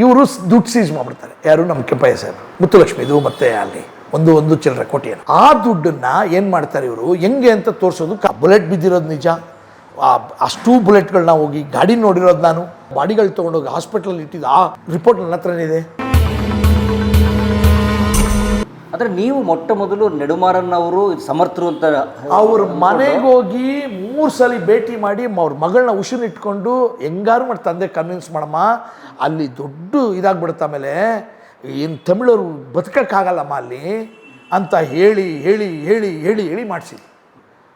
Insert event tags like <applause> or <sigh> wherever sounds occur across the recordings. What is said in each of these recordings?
ಇವರು ದುಡ್ಡು ಸೀಸ್ ಮಾಡ್ಬಿಡ್ತಾರೆ. ಯಾರು ನಮ್ಮ ಕೆಂಪಯ್ಯ ಸಾಹೇಬ್? ಮುತ್ತುಲಕ್ಷ್ಮಿದು ಮತ್ತೆ ಅಲ್ಲಿ. ಒಂದು ಒಂದು ಚಿಲ್ಲರೆ ಕೋಟಿಯನ್ನು. ಆ ದುಡ್ಡನ್ನ ಏನು ಮಾಡ್ತಾರೆ ಇವರು? ಹೆಂಗೆ ಅಂತ ತೋರಿಸೋದು ಬುಲೆಟ್ ಬಿದ್ದಿರೋದು ನಿಜ. ಅಷ್ಟು ಬುಲೆಟ್ಗಳನ್ನ ಹೋಗಿ ಗಾಡಿ ನೋಡಿರೋದು ನಾನು. ಬಾಡಿಗಳು ತೊಗೊಂಡೋಗಿ ಹಾಸ್ಪಿಟಲ್ ಇಟ್ಟಿದ್ದು ಆ ರಿಪೋರ್ಟ್ ನನ್ನ ಹತ್ರನೇ ಇದೆ. ಅಂದ್ರೆ ನೀವು ಮೊಟ್ಟ ಮೊದಲು ನೆಡುಮಾರನ್ ಅವರು ಸಮರ್ಥರು ಅಂತ ಅವ್ರ ಮನೆಗೆ ಹೋಗಿ ಮೂರು ಸಲ ಭೇಟಿ ಮಾಡಿ ಅವ್ರ ಮಗಳನ್ನ ಉಸಿರು ಇಟ್ಕೊಂಡು ಹೆಂಗಾರು ಮಾಡಿ ತಂದೆ ಕನ್ವಿನ್ಸ್ ಮಾಡಮ್ಮ. ಅಲ್ಲಿ ದೊಡ್ಡ ಇದಾಗ್ಬಿಡುತ್ತೆ ಆಮೇಲೆ, ಏನು ತಮಿಳರು ಬದುಕೋಕ್ಕಾಗಲ್ಲಮ್ಮ ಅಲ್ಲಿ? ಅಂತ ಹೇಳಿ ಹೇಳಿ ಹೇಳಿ ಹೇಳಿ ಹೇಳಿ ಮಾಡಿಸಿದ್ರು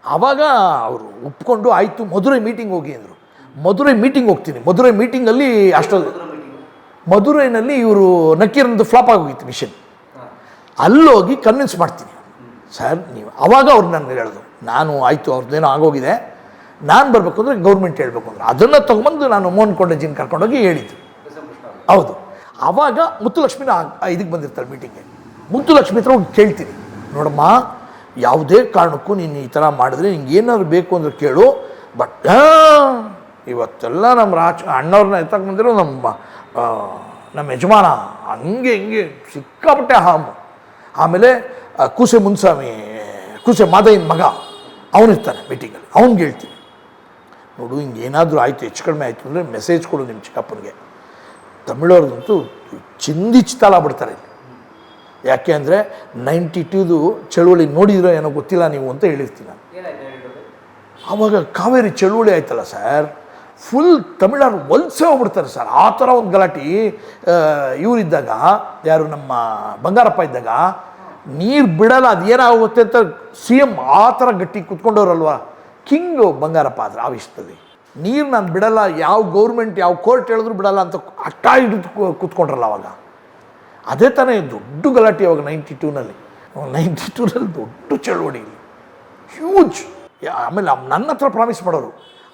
ಆವಾಗ ಅವರು ಒಪ್ಕೊಂಡು, ಆಯಿತು, ಮಧುರೈ ಮೀಟಿಂಗ್ ಹೋಗಿ, ಅಂದರು. ಮಧುರೈ ಮೀಟಿಂಗ್ ಹೋಗ್ತೀನಿ. ಮಧುರೈ ಮೀಟಿಂಗಲ್ಲಿ ಅಷ್ಟೊಂದು ಮಧುರೈನಲ್ಲಿ ಇವರು ನಕ್ಕೀರಂದು ಫ್ಲಾಪ್ ಆಗೋಗಿತ್ತು ಮಿಷನ್ ಅಲ್ಲೋಗಿ ಕನ್ವಿನ್ಸ್ ಮಾಡ್ತೀನಿ. ಸರ್, ನೀವು ಆವಾಗ ಅವ್ರು ನನಗೆ ಹೇಳಿದ್ರು ನಾನು ಆಯಿತು ಅವ್ರದ್ದೇನೋ ಆಗೋಗಿದೆ. ನಾನು ಬರಬೇಕು ಅಂದರೆ ಗೌರ್ಮೆಂಟ್ ಹೇಳಬೇಕು ಅಂದ್ರೆ, ಅದನ್ನು ತೊಗೊಂಬಂದು ನಾನು ಮೋಹನ್ ಕೊಂಡಜಿನ ಕರ್ಕೊಂಡೋಗಿ ಹೇಳಿದ್ದು. ಹೌದು. ಆವಾಗ ಮುತ್ತುಲಕ್ಷ್ಮಿನ ಇದಕ್ಕೆ ಬಂದಿರ್ತಾರೆ ಮೀಟಿಂಗ್ಗೆ ಮುತ್ತುಲಕ್ಷ್ಮಿ ಹತ್ರ ಹೋಗಿ ಕೇಳ್ತೀನಿ. ನೋಡಮ್ಮ, ಯಾವುದೇ ಕಾರಣಕ್ಕೂ ನೀನು ಈ ಥರ ಮಾಡಿದ್ರೆ ನಿಂಗೆ ಏನಾದ್ರು ಬೇಕು ಅಂದ್ರೆ ಕೇಳು. ಬಟ್ ಇವತ್ತೆಲ್ಲ ನಮ್ಮ ರಾಜ, ಅಣ್ಣವ್ರನ್ನ ಎತ್ತಕ್ಕೆ ಬಂದಿರೋ ನಮ್ಮ ನಮ್ಮ ಯಜಮಾನ, ಹಂಗೆ ಹಿಂಗೆ ಸಿಕ್ಕಾಪಟ್ಟೆ ಹಾಮು. ಆಮೇಲೆ ಕುಸೆ ಕೂಸೆ ಮುನ್ಸ್ವಾಮಿ, ಕೂಸೆ ಮಾದಯ್ಯನ ಮಗ, ಅವನಿರ್ತಾನೆ ಮೀಟಿಂಗಲ್ಲಿ ಅವ್ನಿಗೆ ಹೇಳ್ತೀನಿ. ನೋಡು ಹಿಂಗೆ ಏನಾದರೂ ಆಯಿತು, ಹೆಚ್ಚು ಕಡಿಮೆ ಆಯಿತು ಅಂದರೆ ಮೆಸೇಜ್ ಕೊಡು ನಿಮ್ಮ ಚಿಕ್ಕಪ್ಪನಿಗೆ. ತಮಿಳವ್ರದಂತೂ ಚಿಂದಿ ಚಿತ್ತಾಲ ಬಿಡ್ತಾರೆ ಇಲ್ಲಿ. ಯಾಕೆ ಅಂದರೆ ನೈಂಟಿ ಟೂದು ಚಳುವಳಿ ನೋಡಿದ್ರೆ ಏನೋ ಗೊತ್ತಿಲ್ಲ ನೀವು ಅಂತ ಹೇಳಿರ್ತೀನಿ ನಾನು. ಆವಾಗ ಕಾವೇರಿ ಚಳುವಳಿ ಆಯ್ತಲ್ಲ ಸರ್ ಫುಲ್ ತಮಿಳರು ವಲಸೆ ಹೋಗ್ಬಿಡ್ತಾರೆ ಸರ್. ಆ ಥರ ಒಂದು ಗಲಾಟೆ ಇವರಿದ್ದಾಗ ಯಾರು ನಮ್ಮ ಬಂಗಾರಪ್ಪ ಇದ್ದಾಗ ನೀರು ಬಿಡಲ್ಲ ಅದು ಏನಾಗುತ್ತೆ ಅಂತ ಸಿ ಎಂ ಆ ಥರ ಗಟ್ಟಿ ಕುತ್ಕೊಂಡವ್ರಲ್ವ? ಕಿಂಗು ಬಂಗಾರಪ್ಪ ಆದರೆ ಆ ವಿಷಯದಲ್ಲಿ. ನೀರು ನಾನು ಬಿಡಲ್ಲ ಯಾವ ಗೌರ್ಮೆಂಟ್ ಯಾವ ಕೋರ್ಟ್ ಹೇಳಿದ್ರು ಬಿಡಲ್ಲ ಅಂತ ಅಟ್ಟ ಹಿಡಿದು ಕೂತ್ಕೊಂಡ್ರಲ್ಲ ಅವಾಗ. ಅದೇ ತಾನೇ ದೊಡ್ಡ ಗಲಾಟೆ ಅವಾಗ ನೈಂಟಿ ಟೂನಲ್ಲಿ ನೈಂಟಿ ಟೂನಲ್ಲಿ ದೊಡ್ಡ ಚಳವಳಿ ಹ್ಯೂಜ್ ಆಮೇಲೆ ಅವ್ನು ನನ್ನ ಹತ್ರ ಪ್ರಾಮಿಸ್ ಮಾಡೋರು.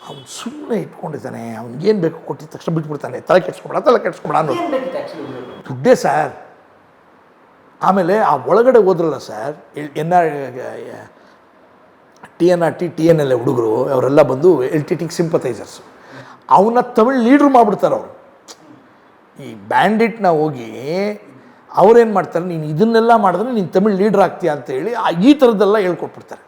ಅವ್ನು ಸುಮ್ಮನೆ ಇಟ್ಕೊಂಡಿದ್ದಾನೆ ಅವ್ನಿಗೇನು ಬೇಕು ಕೊಟ್ಟಿದ ತಕ್ಷಣ ಬಿಟ್ಬಿಡ್ತಾನೆ. ತಲೆ ಕೆಡ್ಸ್ಕೊಬೇಡ ತಲೆ ಕೆಡ್ಸ್ಕೊಬೇಡ ಅನ್ನೋದು ದುಡ್ಡೇ ಸರ್ ಆಮೇಲೆ ಆ ಒಳಗಡೆ ಹೋದ್ರಲ್ಲ sir N R T N R T T N L ಹುಡುಗರು ಅವರೆಲ್ಲ ಬಂದು ಎಲ್ ಟಿ ಟಿಗೆ ಸಿಂಪತೈಸರ್ಸು ಅವನ್ನ ತಮಿಳ್ ಲೀಡ್ರ್ ಮಾಡಿಬಿಡ್ತಾರೆ ಅವರು. ಈ ಬ್ಯಾಂಡಿಟ್ನ ಹೋಗಿ ಅವ್ರೇನು ಮಾಡ್ತಾರೆ ನೀನು ಇದನ್ನೆಲ್ಲ ಮಾಡಿದ್ರೆ ನೀನು ತಮಿಳ್ ಲೀಡ್ರ್ ಆಗ್ತೀಯ ಅಂತ ಹೇಳಿ ಆ- ಈ ಥರದ್ದೆಲ್ಲ ಹೇಳ್ಕೊಟ್ಬಿಡ್ತಾರೆ.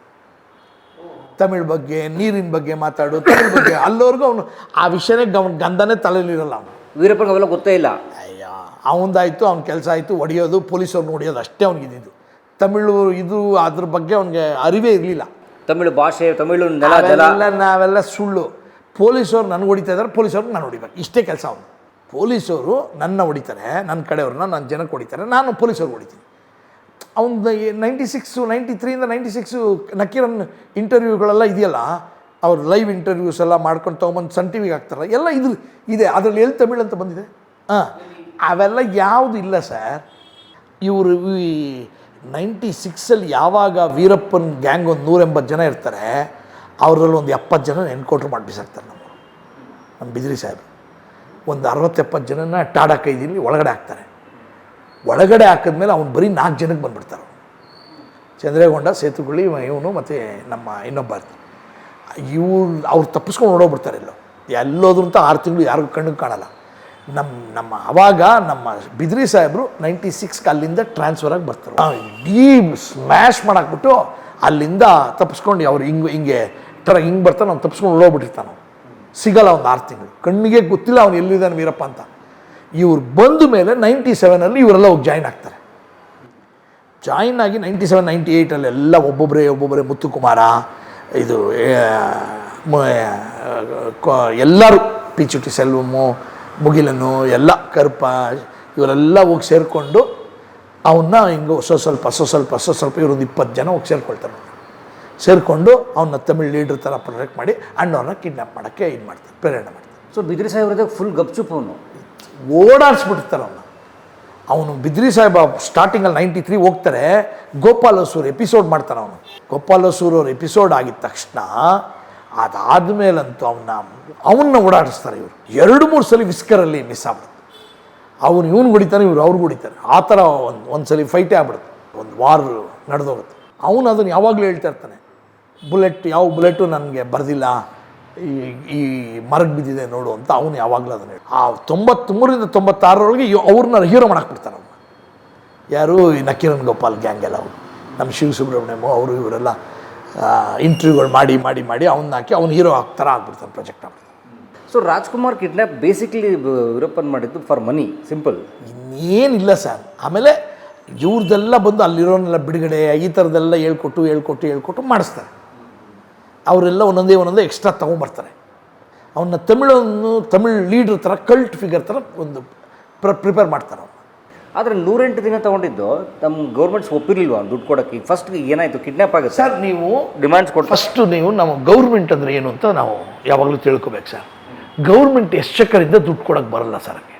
ತಮಿಳ್ ಬಗ್ಗೆ ನೀರಿನ ಬಗ್ಗೆ ಮಾತಾಡು ತಮಿಳ್ ಬಗ್ಗೆ ಅಲ್ಲೋರ್ಗು ಅವನು ಆ ವಿಷಯನೇ ಗಮನ ಗಂಧನೇ ತಲೆಯಲ್ಲಿರಲ್ಲ ಅವನು. ವೀರಪ್ಪನ ಅವೆಲ್ಲ ಗೊತ್ತೇ ಇಲ್ಲ. ಅಯ್ಯ ಅವನದಾಯಿತು ಅವ್ನ ಕೆಲಸ ಆಯಿತು ಹೊಡೆಯೋದು ಪೊಲೀಸವ್ರನ್ನ ಹೊಡೆಯೋದು ಅಷ್ಟೇ ಅವ್ನಿಗೆ ಇದ್ದಿದ್ದು ತಮಿಳು ಇದು ಅದ್ರ ಬಗ್ಗೆ ಅವನಿಗೆ ಅರಿವೇ ಇರಲಿಲ್ಲ. ತಮಿಳು ಭಾಷೆ, ತಮಿಳು ನೆಲ, ಜಲ. ಅವೆಲ್ಲ ನಾವೆಲ್ಲ ಸುಳ್ಳು. ಪೊಲೀಸವ್ರು ನನಗೆ ಹೊಡಿತಾ ಇದ್ದಾರೆ ಪೊಲೀಸವ್ರು ನಾನು ಹೊಡಿಬೇಕು. ಇಷ್ಟೇ ಕೆಲಸ ಅವನು ಪೊಲೀಸವರು ನನ್ನ ಹೊಡಿತಾರೆ ನನ್ನ ಕಡೆಯವ್ರನ್ನ ನನ್ನ ಜನಕ್ಕೆ ಹೊಡಿತಾರೆ, ನಾನು ಪೊಲೀಸವ್ರು ಹೊಡಿತೀನಿ. ಅವನು ನೈಂಟಿ ಸಿಕ್ಸು ನೈಂಟಿ ತ್ರೀಯಿಂದ ನೈಂಟಿ ಸಿಕ್ಸು ನಕೀರನ್ ಇಂಟರ್ವ್ಯೂಗಳೆಲ್ಲ ಇದೆಯಲ್ಲ, ಅವ್ರು ಲೈವ್ ಇಂಟರ್ವ್ಯೂಸ್ ಎಲ್ಲ ಮಾಡ್ಕೊಂಡು ತೊಗೊಂಬಂದು ಸನ್ ಟಿ ವಿಗೆ ಹಾಕ್ತಾರಲ್ಲ, ಎಲ್ಲ ಇದು ಇದೆ. ಅದರಲ್ಲಿ ಎಲ್ಲಿ ತಮಿಳು ಅಂತ ಬಂದಿದೆ? ಹಾಂ. ಅವೆಲ್ಲ ಯಾವುದು ಇಲ್ಲ ಸರ್. ಇವರು ಈ ನೈಂಟಿ ಸಿಕ್ಸಲ್ಲಿ ಯಾವಾಗ ವೀರಪ್ಪನ ಗ್ಯಾಂಗ್ ಒಂದು ನೂರೆಂಬತ್ತು ಜನ ಇರ್ತಾರೆ ಅವರಲ್ಲಿ ಒಂದು ಎಪ್ಪತ್ತು ಜನ ಎನ್ಕೌಂಟ್ರ್ ಮಾಡಿ ಬಿಸಾಕ್ತಾರೆ ನಮ್ಮ ನಮ್ಮ ಬಿದ್ರಿ ಸಾಹೇಬ್. ಒಂದು ಅರವತ್ತೆಪ್ಪತ್ತು ಜನನ ಟಾಡಾ ಕೈದಿಲ್ಲಿ ಒಳಗಡೆ ಹಾಕ್ತಾರೆ. ಒಳಗಡೆ ಹಾಕಿದ್ಮೇಲೆ ಅವ್ನು ಬರೀ ನಾಲ್ಕು ಜನಕ್ಕೆ ಬಂದ್ಬಿಡ್ತಾರೆ ಚಂದ್ರೇಗೌಂಡ ಸೇತುಗುಳಿ ಇವನು ಮತ್ತು ನಮ್ಮ ಇನ್ನೊಬ್ಬ ಇವ್ರು ಅವ್ರು ತಪ್ಪಿಸ್ಕೊಂಡು ಓಡೋಗ್ಬಿಡ್ತಾರೆ ಎಲ್ಲೋ. ಎಲ್ಲೋದ್ರಂತ ಆರು ತಿಂಗಳು ಯಾರಿಗೂ ಕಣ್ಣಿಗೆ ಕಾಣಲ್ಲ. ನಮ್ಮ ನಮ್ಮ ಆವಾಗ ನಮ್ಮ ಬಿದ್ರಿ ಸಾಹೇಬರು ನೈಂಟಿ ಸಿಕ್ಸ್ಗೆ ಅಲ್ಲಿಂದ ಟ್ರಾನ್ಸ್ಫರ್ ಆಗಿ ಬರ್ತಾರೆ. ಇಡೀ ಸ್ಮ್ಯಾಶ್ ಮಾಡಾಕ್ಬಿಟ್ಟು ಅಲ್ಲಿಂದ ತಪ್ಪಿಸ್ಕೊಂಡು ಅವ್ರು ಹಿಂಗೆ ಹಿಂಗೆ ಟ್ರ ಹಿಂಗೆ ಬರ್ತಾನೆ, ಅವ್ನು ತಪ್ಪಿಸ್ಕೊಂಡು ಓಡೋಗ್ಬಿಟ್ಟಿರ್ತಾನೆ. ಸಿಗಲ್ಲ ಒಂದು ಆರು ತಿಂಗಳು. ಕಣ್ಣಿಗೆ ಗೊತ್ತಿಲ್ಲ ಅವ್ನು ಎಲ್ಲಿದ್ದಾನೆ ವೀರಪ್ಪ ಅಂತ. ಇವ್ರು ಬಂದ ಮೇಲೆ ನೈಂಟಿ ಸೆವೆನಲ್ಲಿ ಇವರೆಲ್ಲ ಹೋಗಿ ಜಾಯ್ನ್ ಆಗ್ತಾರೆ. ಜಾಯಿನ್ ಆಗಿ ನೈಂಟಿ ಸೆವೆನ್, ನೈಂಟಿ ಏಯ್ಟಲ್ಲಿ ಎಲ್ಲ ಒಬ್ಬೊಬ್ಬರೇ ಒಬ್ಬೊಬ್ಬರೇ ಮುತ್ತುಕುಮಾರ, ಇದು ಎಲ್ಲರೂ ಪಿಚುಟಿ ಸೆಲ್ವಮು ಮುಗಿಲನು ಎಲ್ಲ ಕರ್ಪ ಇವರೆಲ್ಲ ಹೋಗಿ ಸೇರಿಕೊಂಡು ಅವನ್ನ ಹಿಂಗೆ ಹೊಸ ಸ್ವಲ್ಪ ಹೊಸ ಸ್ವಲ್ಪ ಹೊಸ ಸ್ವಲ್ಪ ಇವರೊಂದು ಇಪ್ಪತ್ತು ಜನ ಹೋಗಿ ಸೇರಿಕೊಳ್ತಾರೆ ಸೇರಿಕೊಂಡು ಅವನ್ನ ತಮಿಳ್ ಲೀಡ್ರ್ ಥರ ಪ್ರೊಟೆಕ್ಟ್ ಮಾಡಿ ಅಣ್ಣವ್ರನ್ನ ಕಿಡ್ನಾಪ್ ಮಾಡೋಕ್ಕೆ ಇದು ಮಾಡ್ತಾರೆ ಪ್ರೇರಣೆ ಮಾಡ್ತಾರೆ. ಸೊ ಬಿದ್ರಿ ಸಾಹೇಬ್ರದೇ ಫುಲ್ ಗಪ್ಚುಪ್ ಅವನು. ಓಡಾಡಿಸ್ಬಿಡ್ತಾರೆ ಅವನ್ನ ಅವನು ಬಿದ್ರಿ ಸಾಹೇಬ ಸ್ಟಾರ್ಟಿಂಗಲ್ಲಿ ನೈಂಟಿ ತ್ರೀ ಹೋಗ್ತಾರೆ ಗೋಪಾಲಸೂರು ಎಪಿಸೋಡ್ ಮಾಡ್ತಾರೆ ಅವನು. ಗೋಪಾಲ್ ಹೊಸೂರು ಅವ್ರ ಎಪಿಸೋಡ್ ಆಗಿದ ತಕ್ಷಣ ಅದಾದಮೇಲಂತೂ ಅವನ್ನ ಅವನ್ನ ಓಡಾಡಿಸ್ತಾರೆ ಇವರು. ಎರಡು, ಮೂರು ಸಲ ವಿಸ್ಕರಲ್ಲಿ ಮಿಸ್ ಆಗ್ಬಿಡುತ್ತೆ ಅವನು ಇವನು ಹೊಡಿತಾನೆ, ಇವ್ರು ಅವ್ರು ಹೊಡಿತಾರೆ. ಆ ಥರ ಒಂದು ಒಂದು ಸಲ ಫೈಟೇ ಆಗ್ಬಿಡುತ್ತೆ. ಒಂದು ವಾರ್ ನಡೆದೋಗುತ್ತೆ. ಅವನು ಅದನ್ನು ಯಾವಾಗಲೂ ಹೇಳ್ತಾ ಇರ್ತಾನೆ. ಬುಲೆಟ್ ಯಾವ ಬುಲೆಟು ನನಗೆ ಬರೆದಿಲ್ಲ. ಈ ಈ ಮರಗ್ ಬಿದ್ದಿದೆ ನೋಡು ಅಂತ ಅವನು ಯಾವಾಗಲೂ ಅದನ್ನು ಹೇಳಿ ಆ ತೊಂಬತ್ತ್ಮೂರರಿಂದ ತೊಂಬತ್ತಾರರೊಳಗೆ ಅವ್ರನ್ನ ಹೀರೋ ಮಾಡಾಕ್ಬಿಡ್ತಾರೆ ಅವ್ನು ಯಾರು ಈ ನಕಿರಣ್ ಗೋಪಾಲ್ ಗ್ಯಾಂಗ್ ಎಲ್ಲ ಅವರು. ನಮ್ಮ ಶಿವ ಸುಬ್ರಹ್ಮಣ್ಯಮು ಅವರು, ಇವರೆಲ್ಲ ಇಂಟರ್ವ್ಯೂಗಳು ಮಾಡಿ ಮಾಡಿ ಮಾಡಿ ಅವ್ನ ಹಾಕಿ ಅವ್ನು ಹೀರೋ ಥರ ಆಗ್ಬಿಡ್ತಾನೆ project ಆಗ್ಬಿಡ್ತಾನೆ so Rajkumar kidnap basically Veerappan ಮಾಡಿದ್ದು ಫಾರ್ ಮನಿ ಸಿಂಪಲ್ ಇನ್ನೇನಿಲ್ಲ ಸರ್ ಆಮೇಲೆ ಇವ್ರದ್ದೆಲ್ಲ ಬಂದು ಅಲ್ಲಿರೋನೆಲ್ಲ ಬಿಡುಗಡೆ ಈ ಥರದ್ದೆಲ್ಲ ಹೇಳ್ಕೊಟ್ಟು ಹೇಳ್ಕೊಟ್ಟು ಹೇಳ್ಕೊಟ್ಟು ಮಾಡಿಸ್ತಾರೆ. ಅವರೆಲ್ಲ ಒಂದೊಂದೇ ಒಂದೊಂದೇ ಎಕ್ಸ್ಟ್ರಾ ತೊಗೊಂಬರ್ತಾರೆ. ಅವನ್ನ ತಮಿಳನ್ನು ತಮಿಳ್ ಲೀಡ್ರ್ ಥರ ಕಲ್ಟ್ ಫಿಗರ್ ಥರ ಒಂದು ಪ್ರ ಪ್ರಿಪೇರ್ ಮಾಡ್ತಾರೆ ಅವ್ನು ಆದರೆ ನೂರೆಂಟು ದಿನ ತಗೊಂಡಿದ್ದು ನಮ್ಮ ಗೌರ್ಮೆಂಟ್ಸ್ ಒಪ್ಪಿರಲಿಲ್ವಾ ದುಡ್ಡು ಕೊಡೋಕ್ಕೆ? ಫಸ್ಟ್ ಏನಾಯಿತು? ಕಿಡ್ನಾಪ್ ಆಗುತ್ತೆ? ಸರ್ ನೀವು ಡಿಮ್ಯಾಂಡ್ಸ್ ಕೊಟ್ಟು ಫಸ್ಟು ನೀವು ನಮ್ಮ ಗೌರ್ಮೆಂಟ್ ಅಂದರೆ ಏನು ಅಂತ ನಾವು ಯಾವಾಗಲೂ ತಿಳ್ಕೊಬೇಕು ಸರ್ ಗೌರ್ಮೆಂಟ್ ಎಷ್ಟಕ್ಕರಿಂದ ದುಡ್ಡು ಕೊಡೋಕ್ಕೆ ಬರಲ್ಲ ಸರ್ ಹಂಗೆ.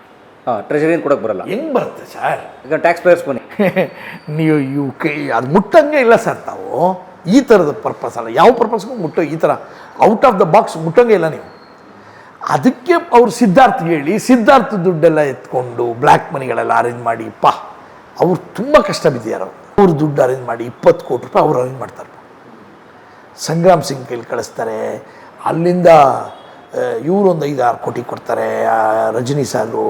ಹಾಂ ಟ್ರೆಜರಿನ ಕೊಡೋಕ್ಕೆ ಬರಲ್ಲ. ಹೆಂಗೆ ಬರುತ್ತೆ ಸರ್ ಈಗ ಟ್ಯಾಕ್ಸ್ ಪೇಯರ್ಸ್ ಬನ್ನಿ. <laughs> ನೀವು ಇವು ಕೈ ಅದು ಮುಟ್ಟಂಗೆ ಇಲ್ಲ ಸರ್ ತಾವು. ಈ ಥರದ ಪರ್ಪಸ್ ಅಲ್ಲ. ಯಾವ ಪರ್ಪಸ್ಗೂ ಮುಟ್ಟೋ ಈ ಥರ ಔಟ್ ಆಫ್ ದ ಬಾಕ್ಸ್ ಮುಟ್ಟಂಗೆ ಇಲ್ಲ ನೀವು. ಅದಕ್ಕೆ ಅವರು ಸಿದ್ಧಾರ್ಥ ಹೇಳಿ, ಸಿದ್ಧಾರ್ಥ ದುಡ್ಡೆಲ್ಲ ಎತ್ಕೊಂಡು ಬ್ಲ್ಯಾಕ್ ಮನಿಗಳೆಲ್ಲ ಅರೇಂಜ್ ಮಾಡಿ, ಪಾ, ಅವ್ರು ತುಂಬ ಕಷ್ಟ ಬಿದ್ದಿದ್ದಾರೆ ಅವ್ರು ದುಡ್ಡು ಅರೇಂಜ್ ಮಾಡಿ ಇಪ್ಪತ್ತು ಕೋಟಿ ರೂಪಾಯಿ ಅವ್ರು ಅರೇಂಜ್ ಮಾಡ್ತಾರೆ. ಸಂಗ್ರಾಮ್ ಸಿಂಗ್ ಕೈಲಿ ಕಳಿಸ್ತಾರೆ. ಅಲ್ಲಿಂದ ಇವರು ಒಂದು ಐದು ಆರು ಕೋಟಿ ಕೊಡ್ತಾರೆ ರಜನಿ ಸಾರು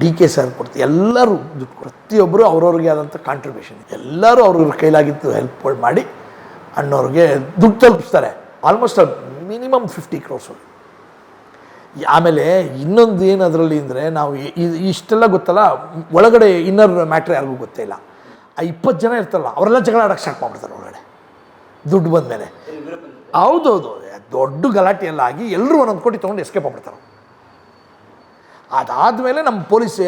ಡಿ ಕೆ ಸರ್ ಕೊಡ್ತಾರೆ. ಎಲ್ಲರೂ ದುಡ್ಡು ಪ್ರತಿಯೊಬ್ಬರು ಅವ್ರವ್ರಿಗೆ ಆದಂಥ ಕಾಂಟ್ರಿಬ್ಯೂಷನ್ ಎಲ್ಲರೂ ಅವ್ರವ್ರ ಕೈಲಾಗಿದ್ದು ಹೆಲ್ಪ್ ಮಾಡಿ ಅಣ್ಣವ್ರಿಗೆ ದುಡ್ಡು ತಲುಪಿಸ್ತಾರೆ. ಆಲ್ಮೋಸ್ಟ್ ಮಿನಿಮಮ್ ಫಿಫ್ಟಿ ಕ್ರೋರ್ಸ್ ಆಮೇಲೆ ಇನ್ನೊಂದು ಏನು ಅದರಲ್ಲಿ ಅಂದರೆ ನಾವು ಇಷ್ಟೆಲ್ಲ ಗೊತ್ತಲ್ಲ, ಒಳಗಡೆ ಇನ್ನರ್ ಮ್ಯಾಟ್ರ್ ಯಾರಿಗೂ ಗೊತ್ತೇ ಇಲ್ಲ. ಆ ಇಪ್ಪತ್ತು ಜನ ಇರ್ತಾರಲ್ಲ, ಅವರೆಲ್ಲ ಜಗಳ ಆಡೋಕ್ಕೆ ಸ್ಟಾರ್ಟ್ ಮಾಡ್ಬಿಡ್ತಾರೆ ಒಳಗಡೆ. ದುಡ್ಡು ಬಂದಮೇಲೆ. ಹೌದೌದು, ದೊಡ್ಡ ಗಲಾಟೆ ಎಲ್ಲ ಆಗಿ ಎಲ್ಲರೂ ಒಂದೊಂದು ಕೋಟಿ ತೊಗೊಂಡು ಎಸ್ಕೇಪ್ ಆಗ್ಬಿಡ್ತಾರೆ. ಅದಾದಮೇಲೆ ನಮ್ಮ ಪೊಲೀಸ್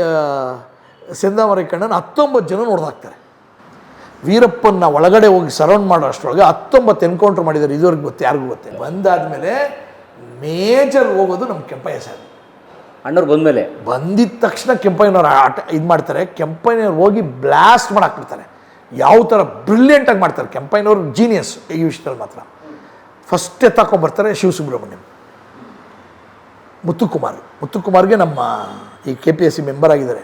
ಸೆಂದಾಮರೆ ಕಣ್ಣನ ಹತ್ತೊಂಬತ್ತು ಜನ ನೋಡ್ದಾಕ್ತಾರೆ. ವೀರಪ್ಪನ ಒಳಗಡೆ ಹೋಗಿ ಸರೌಂಡ್ ಮಾಡೋ ಅಷ್ಟರೊಳಗೆ ಹತ್ತೊಂಬತ್ತು ಎನ್ಕೌಂಟ್ರ್ ಮಾಡಿದ್ದಾರೆ, ಇದುವರೆಗೆ ಗೊತ್ತು, ಯಾರಿಗೂ ಗೊತ್ತೇ ಬಂದಾದಮೇಲೆ ಮೇಜರ್ ಹೋಗೋದು ನಮ್ಮ ಕೆಂಪಯ್ಯ ಸರ್. ಅಣ್ಣವ್ರು ಬಂದಮೇಲೆ. ಬಂದಿದ್ದ ತಕ್ಷಣ ಕೆಂಪಯ್ಯನವ್ರು ಆಟ ಇದು ಮಾಡ್ತಾರೆ ಕೆಂಪಯ್ಯನವ್ರು ಹೋಗಿ ಬ್ಲಾಸ್ಟ್ ಮಾಡಾಕ್ಬಿಡ್ತಾರೆ ಯಾವ ಥರ ಬ್ರಿಲಿಯಂಟಾಗಿ ಮಾಡ್ತಾರೆ ಕೆಂಪಯ್ಯನವ್ರು ಜೀನಿಯಸ್ ಈ ವಿಷಯದಲ್ಲಿ ಮಾತ್ರ. ಫಸ್ಟ್ ಎತ್ತಾಕೊಂಡ್ಬರ್ತಾರೆ ಶಿವಸುಬ್ರಹ್ಮಣ್ಯಂ. ಮುತ್ತುಕುಮಾರ್ ಮುತ್ತುಕುಮಾರ್ಗೆ ನಮ್ಮ ಈ K P S C member ಆಗಿದ್ದಾರೆ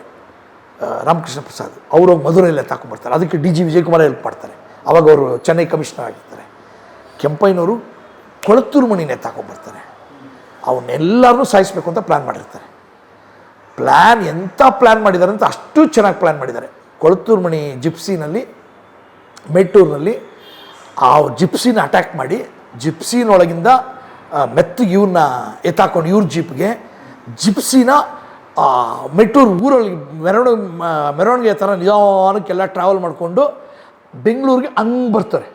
ರಾಮಕೃಷ್ಣ ಪ್ರಸಾದ್. ಅವರು ಹೋಗಿ ಮಧುರೆಯಲ್ಲಿ ಎತ್ತಾಕೊಂಡ್ಬರ್ತಾರೆ ಅದಕ್ಕೆ ಡಿ ಜಿ ವಿಜಯಕುಮಾರ್ ಹೆಲ್ಪ್ ಮಾಡ್ತಾರೆ. ಅವಾಗ ಅವರು ಚೆನ್ನೈ ಕಮಿಷನರ್ ಆಗಿರ್ತಾರೆ. ಕೆಂಪಯ್ಯನವರು ಕೊಳತ್ತೂರು ಮಣಿನ ಎತ್ತಾಕೊಂಡ್ಬರ್ತಾರೆ ಅವನ್ನೆಲ್ಲರನ್ನೂ ಸಾಯಿಸ್ಬೇಕು ಅಂತ ಪ್ಲ್ಯಾನ್ ಮಾಡಿರ್ತಾರೆ. ಪ್ಲ್ಯಾನ್ ಎಂಥ ಪ್ಲ್ಯಾನ್ ಮಾಡಿದ್ದಾರೆ ಅಂತ ಅಷ್ಟು ಚೆನ್ನಾಗಿ ಪ್ಲ್ಯಾನ್ ಮಾಡಿದ್ದಾರೆ. ಕೊಳತೂರು ಮಣಿ ಜಿಪ್ಸಿನಲ್ಲಿ, ಮೆಟ್ಟೂರಿನಲ್ಲಿ ಆ ಜಿಪ್ಸಿನ ಅಟ್ಯಾಕ್ ಮಾಡಿ, ಜಿಪ್ಸಿನೊಳಗಿಂದ ಮೆತ್ತಗೆ ಇವ್ರನ್ನ ಎತ್ತಾಕೊಂಡು ಇವ್ರ ಜೀಪ್ಗೆ ಜಿಪ್ಸಿನ ಮೆಟ್ಟೂರು ಊರೊಳಗೆ ಮೆರವಣಿಗೆ ಮೆರವಣಿಗೆ ಥರ ನಿಧಾನಕ್ಕೆಲ್ಲ ಟ್ರಾವೆಲ್ ಮಾಡಿಕೊಂಡು ಬೆಂಗಳೂರಿಗೆ ಹಂಗೆ ಬರ್ತಾರೆ.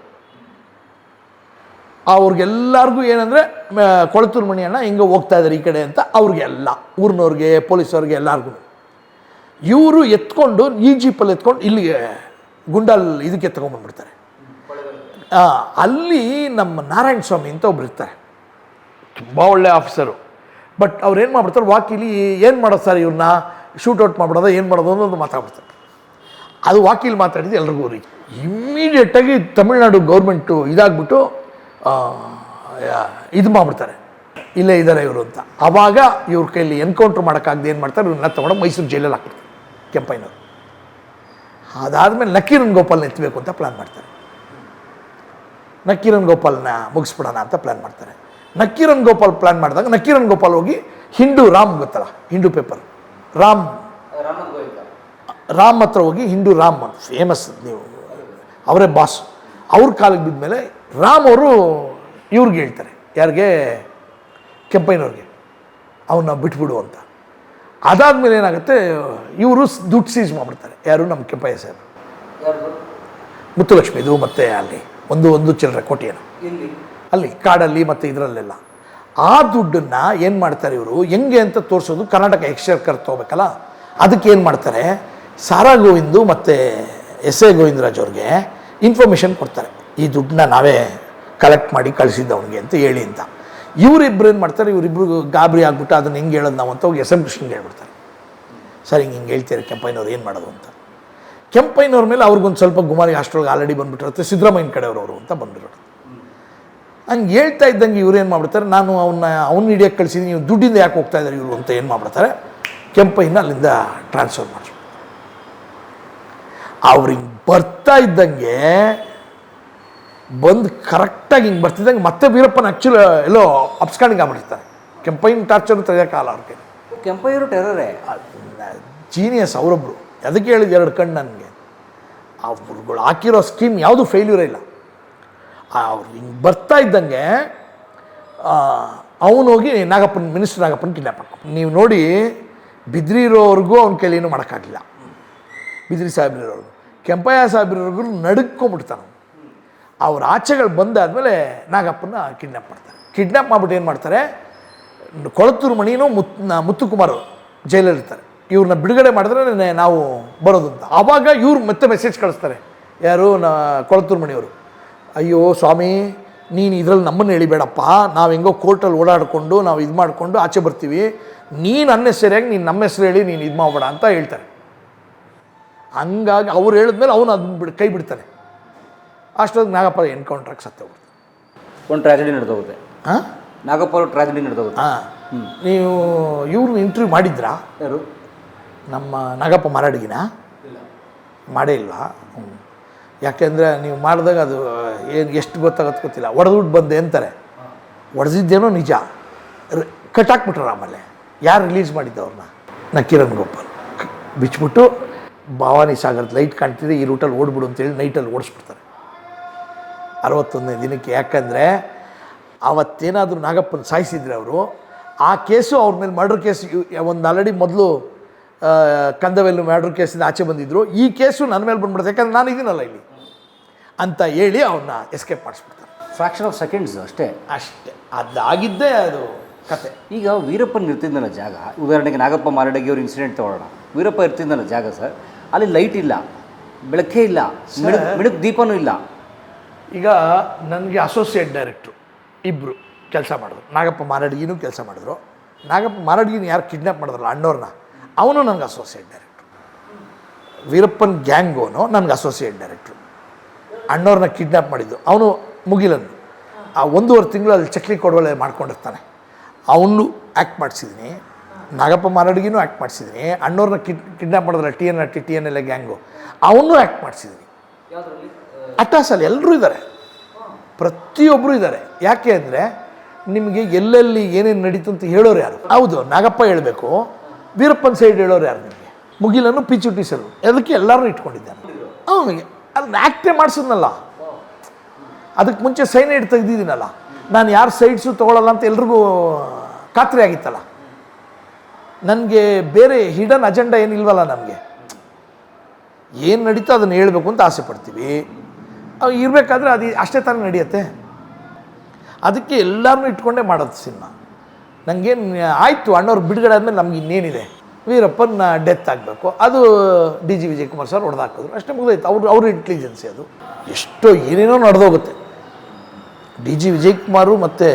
ಅವ್ರಿಗೆಲ್ಲರಿಗೂ ಏನಂದರೆ ಕೊಳತೂರು ಮಣಿ ಅಣ್ಣ ಹಿಂಗೆ ಹೋಗ್ತಾ ಇದ್ದಾರೆ ಈ ಕಡೆ ಅಂತ ಅವ್ರಿಗೆಲ್ಲ, ಊರಿನವ್ರಿಗೆ, ಪೊಲೀಸವ್ರಿಗೆ ಎಲ್ಲರಿಗೂ ಇವರು ಎತ್ಕೊಂಡು, ಈ ಜೀಪಲ್ಲಿ ಎತ್ಕೊಂಡು ಇಲ್ಲಿಗೆ ಗುಂಡಲ್ ಇದಕ್ಕೆ ಎತ್ಕೊಂಡ್ಬಂದ್ಬಿಡ್ತಾರೆ ಅಲ್ಲಿ ನಮ್ಮ ನಾರಾಯಣ ಸ್ವಾಮಿ ಅಂತ ಒಬ್ರು ಇರ್ತಾರೆ. ತುಂಬ ಒಳ್ಳೆ ಆಫೀಸರು. ಬಟ್ ಅವ್ರು ಏನು ಮಾಡ್ಬಿಡ್ತಾರೆ, ವಾಕಿಲಿ ಏನು ಮಾಡೋದು ಸರ್ ಇವ್ರನ್ನ ಶೂಟೌಟ್ ಮಾಡ್ಬಿಡೋದ, ಏನು ಮಾಡೋದು ಅನ್ನೋದು ಮಾತಾಡ್ಬಿಡ್ತಾರೆ. ಅದು ವಾಕಿಲ್ ಮಾತಾಡಿದ್ದು ಎಲ್ರಿಗೂ ರೀ ಇಮ್ಮಿಡಿಯೇಟಾಗಿ ತಮಿಳ್ನಾಡು ಗೌರ್ಮೆಂಟು ಇದಾಗ್ಬಿಟ್ಟು ಇದು ಮಾಡ್ಬಿಡ್ತಾರೆ. ಇಲ್ಲೇ ಇದ್ದಾರೆ ಇವರು ಅಂತ. ಆವಾಗ ಇವ್ರ ಕೈಯಲ್ಲಿ ಎನ್ಕೌಂಟ್ರ್ ಮಾಡೋಕ್ಕಾಗದೆ ಏನು ಮಾಡ್ತಾರೆ? ಇವ್ರನ್ನ ತೊಗೊಂಡು ಮೈಸೂರು ಜೈಲಲ್ಲಿ ಹಾಕ್ಬಿಡ್ತಾರೆ, ಕೆಂಪಯ್ಯನವರು. ಅದಾದಮೇಲೆ ನಕೀರನ್ ಗೋಪಾಲ್ನ ಎತ್ತಬೇಕು ಅಂತ ಪ್ಲ್ಯಾನ್ ಮಾಡ್ತಾರೆ. ನಕ್ಕೀರನ್ ಗೋಪಾಲ್ನ ಮುಗಿಸ್ಬಿಡೋಣ ಅಂತ ಪ್ಲ್ಯಾನ್ ಮಾಡ್ತಾರೆ. ನಕ್ಕೀರನ್ ಗೋಪಾಲ್ ಪ್ಲ್ಯಾನ್ ಮಾಡಿದಾಗ ನಕ್ಕೀರನ್ ಗೋಪಾಲ್ ಹೋಗಿ ಹಿಂಡು ರಾಮ್ ಗೊತ್ತಲ್ಲ? ಹಿಂಡು ಪೇಪರ್ ರಾಮ್. ರಾಮ್ ಹತ್ರ ಹೋಗಿ ಹಿಂಡು ರಾಮ್ ಫೇಮಸ್ ನೀವು, ಅವರೇ ಬಾಸ್ ಅವ್ರ ಕಾಲಿಗೆ ಬಿದ್ಮೇಲೆ ರಾಮ್ ಅವರು ಇವ್ರಿಗೆ ಹೇಳ್ತಾರೆ ಯಾರಿಗೆ? ಕೆಂಪಯ್ಯನವ್ರಿಗೆ. ಅವನ್ನ ಬಿಟ್ಬಿಡು ಅಂತ. ಅದಾದಮೇಲೆ ಏನಾಗುತ್ತೆ ಇವರು ದುಡ್ಡು ಸೀಸ್ ಮಾಡಿಬಿಡ್ತಾರೆ. ಯಾರು? ನಮ್ಮ ಕೆಂಪಯ್ಯ ಸರ್ ಮುತ್ತುಲಕ್ಷ್ಮಿದು ಮತ್ತು ಅಲ್ಲಿ ಒಂದು ಒಂದು ಚಿಲ್ಲರೆ ಕೋಟಿಯನ್ನು. ಅಲ್ಲಿ ಕಾಡಲ್ಲಿ ಮತ್ತು ಇದರಲ್ಲೆಲ್ಲ. ಆ ದುಡ್ಡನ್ನು ಏನು ಮಾಡ್ತಾರೆ ಇವರು? ಹೆಂಗೆ ಅಂತ ತೋರಿಸೋದು ಕರ್ನಾಟಕ ಎಕ್ಸ್ಚೇರ್ ತೊಗೋಬೇಕಲ್ಲ? ಅದಕ್ಕೆ ಏನು ಮಾಡ್ತಾರೆ? ಸಾರಾ ಗೋವಿಂದು ಮತ್ತು ಎಸ್ ಎ ಗೋವಿಂದರಾಜ್ ಅವ್ರಿಗೆ ಇನ್ಫಾರ್ಮೇಷನ್ ಕೊಡ್ತಾರೆ. ಈ ದುಡ್ಡನ್ನ ನಾವೇ ಕಲೆಕ್ಟ್ ಮಾಡಿ ಕಳಿಸಿದ್ದವನಿಗೆ ಅಂತ ಹೇಳಿ ಅಂತ. ಇವರಿಬ್ಬರು ಏನು ಮಾಡ್ತಾರೆ? ಇವರಿಬ್ಬರು ಗಾಬರಿ ಆಗ್ಬಿಟ್ಟು ಅದನ್ನು ಹೆಂಗೆ ಹೇಳೋದು ನಾವು ಅಂತ ಹೋಗಿ ಎಸ್ ಎಂ ಕೃಷ್ಣನ್ಗೆ ಹೇಳ್ಬಿಡ್ತಾರೆ. ಸರ್, ಹಿಂಗೆ ಹಿಂಗೆ ಹೇಳ್ತೀರ ಕೆಂಪಯ್ಯನವ್ರು? ಏನು ಮಾಡೋದು ಅಂತ? ಕೆಂಪಯ್ಯನವ್ರ ಮೇಲೆ ಅವ್ರಿಗೊಂದು ಸ್ವಲ್ಪ ಗುಮಾರಿ ಅಷ್ಟರೊಳಗೆ ಆಲ್ರೆಡಿ ಬಂದ್ಬಿಟ್ಟಿರುತ್ತೆ. ಸಿದ್ದರಾಮಯ್ಯನ ಕಡೆಯವರು ಅಂತ ಬಂದ್ಬಿಟ್ಟಿರುತ್ತೆ ಹಂಗೆ ಹೇಳ್ತಾ ಇದ್ದಂಗೆ ಇವ್ರು ಏನು ಮಾಡ್ಬಿಡ್ತಾರೆ? ನಾನು ಅವನ್ನ ಅವ್ನ ಹಿಡಿಯೋಕ್ಕೆ ಕಳಿಸಿದ್ದೀನಿ ನೀವು ದುಡ್ಡಿಂದ ಯಾಕೆ ಹೋಗ್ತಾ ಇದ್ದಾರೆ ಇವರು? ಅಂತ ಏನು ಮಾಡ್ಬಿಡ್ತಾರೆ? ಕೆಂಪಯ್ಯನ ಅಲ್ಲಿಂದ ಟ್ರಾನ್ಸ್ಫರ್ ಮಾಡಿ ಅವ್ರಿಗೆ ಬರ್ತಾ ಇದ್ದಂಗೆ ಬಂದು ಕರೆಕ್ಟಾಗಿ ಹಿಂಗೆ ಬರ್ತಿದ್ದಂಗೆ ಮತ್ತೆ ವೀರಪ್ಪನ ಆ್ಯಕ್ಚುಲಿ ಎಲ್ಲೋ ಅಪ್ಸ್ಕಾಂಡಿಂಗ್ ಆಗ್ಬಿಟ್ಟಿರ್ತಾರೆ. ಕೆಂಪೈನ್ ಟಾರ್ಚರ್ ತೆಗೆಯೋಕ್ಕಾಗಲ್ಲ ಅವ್ರಿಗೆ. ಕೆಂಪಯ್ಯರು ಟೆರರೇ ಜೀನಿಯಸ್ ಅವರೊಬ್ಬರು ಅದಕ್ಕೆ ಹೇಳಿದ ಎರಡು ಕಣ್ಣು ನನಗೆ. ಅವ್ರುಗಳು ಹಾಕಿರೋ ಸ್ಕೀಮ್ ಯಾವುದು ಫೇಲ್ಯೂರೇ ಇಲ್ಲ. ಅವ್ರು ಹಿಂಗೆ ಬರ್ತಾ ಇದ್ದಂಗೆ ಅವನು ಹೋಗಿ ನಾಗಪ್ಪನ ಮಿನಿಸ್ಟರ್ ನಾಗಪ್ಪನ ಕಿಡ್ನಾಪ್ ನೀವು ನೋಡಿ ಬಿದ್ರಿ ಇರೋವರೆಗೂ ಅವ್ನ ಕೈಲಿ ಏನೂ ಮಾಡೋಕ್ಕಾಗಲಿಲ್ಲ. ಬಿದ್ರಿ ಸಾಹೇಬ್ರಿರೋರ್ಗು. ಕೆಂಪಯ್ಯ ಸಾಹೇಬ್ರಿರೋರ್ಗು ನಡುಕ್ಕೊಂಬಿಡ್ತಾನೆ ಅವ್ರ ಆಚೆಗಳು ಬಂದಾದಮೇಲೆ ನಾಗಪ್ಪನ ಕಿಡ್ನಾಪ್ ಮಾಡ್ತಾರೆ. ಕಿಡ್ನಾಪ್ ಮಾಡ್ಬಿಟ್ಟು ಏನು ಮಾಡ್ತಾರೆ? ಕೊಳತ್ತೂರು ಮಣಿನೂ ಮುತ್ ಮುತ್ತುಕುಮಾರ್ ಜೈಲಲ್ಲಿರ್ತಾರೆ ಇವ್ರನ್ನ ಬಿಡುಗಡೆ ಮಾಡಿದ್ರೆ ನಾವು ಬರೋದು ಅಂತ. ಆವಾಗ ಇವ್ರು ಮತ್ತೆ ಮೆಸೇಜ್ ಕಳಿಸ್ತಾರೆ. ಯಾರು? ನಾ, ಕೊಳತ್ತೂರು ಮಣಿಯವರು. ಅಯ್ಯೋ ಸ್ವಾಮಿ, ನೀನು ಇದರಲ್ಲಿ ನಮ್ಮನ್ನು ಎಳಿಬೇಡಪ್ಪ. ನಾವು ಹೆಂಗೋ ಕೋರ್ಟಲ್ಲಿ ಓಡಾಡಿಕೊಂಡು ನಾವು ಇದು ಮಾಡಿಕೊಂಡು ಆಚೆ ಬರ್ತೀವಿ. ನೀನು ಅನ್ನೆಸರಿಯಾಗಿ ನೀನು ನಮ್ಮ ಹೆಸರು ಹೇಳಿ ನೀನು ಇದು ಮಾಡಬೇಡ ಅಂತ ಹೇಳ್ತಾರೆ. ಹಂಗಾಗಿ ಅವ್ರು ಹೇಳಿದ್ಮೇಲೆ ಅವನು ಅದನ್ನ ಬಿಡ್, ಕೈ ಬಿಡ್ತಾನೆ. ಅಷ್ಟೊತ್ತಿಗೆ ನಾಗಪ್ಪ ಎನ್ಕೌಂಟ್ರಾಗಿ ಸತ್ಯ ಹೋಗ್ತಾರೆ ಒಂದು ಟ್ರಾಜಿಡಿ ನಡೆದೋಗುತ್ತೆ. ಹಾಂ ನಾಗಪ್ಪ ಅವರು ಟ್ರಾಜಿಡಿ ನಡೆದೋಗುತ್ತೆ. ಹಾಂ ನೀವು ಇವ್ರನ್ನ ಇಂಟರ್ವ್ಯೂ ಮಾಡಿದ್ರಾ? ಯಾರು? ನಮ್ಮ ನಾಗಪ್ಪ ಮರಾಡಿಗಿನ? ಮಾಡೇ ಇಲ್ವಾ ಹ್ಞೂ ಯಾಕೆಂದರೆ ನೀವು ಮಾಡಿದಾಗ ಅದು ಏನು ಎಷ್ಟು ಗೊತ್ತಾಗತ್ತೆ ಗೊತ್ತಿಲ್ಲ. ಒಡೆದ್ಬಿಟ್ಟು ಬಂದೆ ಅಂತಾರೆ. ಒಡೆದಿದ್ದೇನೋ ನಿಜ. ರ- ಕಟ್ಟಾಕ್ಬಿಟ್ರ ಆಮೇಲೆ. ಯಾರು ರಿಲೀಸ್ ಮಾಡಿದ್ದು ಅವ್ರನ್ನ? ನಾ ಕಿರಣ್ ಗೋಪಾಲ್. ಬಿಚ್ಚಿಬಿಟ್ಟು ಬಿಚ್ಬಿಟ್ಟು ಭವಾನಿ ಸಾಗರದ ಲೈಟ್ ಕಾಣ್ತಿದೆ ಈ ರೂಟಲ್ಲಿ ಓಡ್ಬಿಡು ಅಂತೇಳಿ ನೈಟಲ್ಲಿ ಓಡಿಸ್ಬಿಡ್ತಾರೆ. ಅರವತ್ತೊಂದನೇ ದಿನಕ್ಕೆ. ಯಾಕಂದರೆ ಅವತ್ತೇನಾದರೂ ನಾಗಪ್ಪನ ಸಾಯಿಸಿದ್ರೆ ಅವರು ಆ ಕೇಸು ಅವ್ರ ಮೇಲೆ ಮರ್ಡರ್ ಕೇಸ್ ಒಂದು ಆಲ್ರೆಡಿ ಮೊದಲು ಕಂದವೆಲ್ಲು ಮರ್ಡರ್ ಕೇಸಿಂದ ಆಚೆ ಬಂದಿದ್ದರು ಈ ಕೇಸು ನನ್ನ ಮೇಲೆ ಬಂದ್ಬಿಡುತ್ತೆ. ಯಾಕಂದ್ರೆ ನಾನು ಇದೀನಲ್ಲ ಇಲ್ಲಿ ಅಂತ ಹೇಳಿ ಅವ್ರನ್ನ ಎಸ್ಕೇಪ್ ಮಾಡಿಸ್ಬಿಡ್ತಾರೆ. ಫ್ರಾಕ್ಷನ್ ಆಫ್ ಸೆಕೆಂಡ್ಸ್ ಅಷ್ಟೇ. ಅಷ್ಟೇ. ಅದಾಗಿದ್ದೇ ಅದು ಕತೆ. ಈಗ ವೀರಪ್ಪನ ಇರ್ತಿದ್ದಲ್ಲ ಜಾಗ ಉದಾಹರಣೆಗೆ ನಾಗಪ್ಪ ಮಾರಡಗಿ ಅವ್ರ ಇನ್ಸಿಡೆಂಟ್ ತಗೊಳ್ಳೋಣ. ವೀರಪ್ಪ ಇರ್ತಿದ್ದಲ್ಲ ಜಾಗ ಸರ್ ಅಲ್ಲಿ ಲೈಟ್ ಇಲ್ಲ ಬೆಳಕೇ ಇಲ್ಲ ಮಿಣುಕ್ ದೀಪನೂ ಇಲ್ಲ. ಈಗ ನನಗೆ ಅಸೋಸಿಯೇಟ್ ಡೈರೆಕ್ಟ್ರು ಇಬ್ಬರು ಕೆಲಸ ಮಾಡಿದ್ರು. ನಾಗಪ್ಪ ಮಾರಾಡಿಗಿನೂ ಕೆಲಸ ಮಾಡಿದ್ರು. ನಾಗಪ್ಪ ಮಾರಡ್ಗಿನ ಯಾರು ಕಿಡ್ನಾಪ್ ಮಾಡಿದ್ರಲ್ಲ ಅಣ್ಣವ್ರನ್ನ ಅವನು ನನಗೆ ಅಸೋಸಿಯೇಟ್ ಡೈರೆಕ್ಟ್ರು ವೀರಪ್ಪನ್ ಗ್ಯಾಂಗೋನು ನನಗೆ ಅಸೋಸಿಯೇಟ್ ಡೈರೆಕ್ಟ್ರು ಅಣ್ಣವ್ರನ್ನ ಕಿಡ್ನಾಪ್ ಮಾಡಿದ್ದು. ಅವನು ಮುಗಿಲನ್ನು ಆ ಒಂದೂವರೆ ತಿಂಗಳು ಅಲ್ಲಿ ಚಕ್ಲಿ ಕೊಡವಳೆ ಮಾಡ್ಕೊಂಡಿರ್ತಾನೆ. ಅವನು ಆ್ಯಕ್ಟ್ ಮಾಡಿಸಿದ್ದೀನಿ ನಾಗಪ್ಪ ಮಾರಾಡಿಗಿನೂ ಆ್ಯಕ್ಟ್ ಮಾಡಿಸಿದ್ದೀನಿ ಅಣ್ಣವ್ರನ್ನ ಕಿಡ್ ಕಿಡ್ನಾಪ್ ಮಾಡಿದ್ರಲ್ಲ T N T T N ಎಲ್ಲ ಗ್ಯಾಂಗು, ಅವನು ಆ್ಯಕ್ಟ್ ಮಾಡಿಸಿದ್ದೀನಿ ಅಟ್ಟಾಸಲ್ಲಿ ಎಲ್ಲರೂ ಇದ್ದಾರೆ ಪ್ರತಿಯೊಬ್ಬರು ಇದ್ದಾರೆ ಯಾಕೆ ಅಂದರೆ ನಿಮಗೆ ಎಲ್ಲೆಲ್ಲಿ ಏನೇನು ನಡೀತು ಅಂತ ಹೇಳೋರು ಯಾರು? ಹೌದು, ನಾಗಪ್ಪ ಹೇಳಬೇಕು. ವೀರಪ್ಪನ ಸೈಡ್ ಹೇಳೋರು ಯಾರು ನಿಮಗೆ? ಮುಗಿಲನ್ನು ಪಿಚುಟಿ ಅದಕ್ಕೆ ಎಲ್ಲರೂ ಇಟ್ಕೊಂಡಿದ್ದಾರೆ. ಅವನಿಗೆ ಅದನ್ನ ಆ್ಯಕ್ಟೇ ಮಾಡಿಸಿದ್ನಲ್ಲ. ಅದಕ್ಕೆ ಮುಂಚೆ ಸೈನೈಡ್ ತೆಗೆದಿದ್ದೀನಲ್ಲ ನಾನು ಯಾರು ಸೈಡ್ಸು ತೊಗೊಳಲ್ಲ ಅಂತ ಎಲ್ರಿಗೂ ಖಾತ್ರಿ ಆಗಿತ್ತಲ್ಲ. ನನಗೆ ಬೇರೆ ಹಿಡನ್ ಅಜೆಂಡಾ ಏನಿಲ್ವಲ್ಲ ನಮಗೆ? ಏನು ನಡೀತೋ ಅದನ್ನು ಹೇಳಬೇಕು ಅಂತ ಆಸೆ ಪಡ್ತೀವಿ. ಇರಬೇಕಾದ್ರೆ ಅದು ಅಷ್ಟೇ ಥರ ನಡೆಯುತ್ತೆ. ಅದಕ್ಕೆ ಎಲ್ಲರನ್ನೂ ಇಟ್ಕೊಂಡೇ ಮಾಡೋದು ಸಿನಿಮಾ. ನನಗೇನು ಆಯಿತು, ಅಣ್ಣವ್ರು ಬಿಡುಗಡೆ ಆದಮೇಲೆ ನಮ್ಗೆ ಇನ್ನೇನಿದೆ. ವೀರಪ್ಪನ ಡೆತ್ ಆಗಬೇಕು. ಅದು D G Vijay Kumar sir ಹೊಡೆದಾಕಿದ್ರು. ಅಷ್ಟೇ ಮುಗಿದೈತೆ ಅವ್ರು, ಅವ್ರ ಇಂಟೆಲಿಜೆನ್ಸಿ ಅದು. ಎಷ್ಟೋ ಏನೇನೋ ನಡೆದೋಗುತ್ತೆ. ಡಿ ಜಿ ವಿಜಯ್ ಕುಮಾರು ಮತ್ತು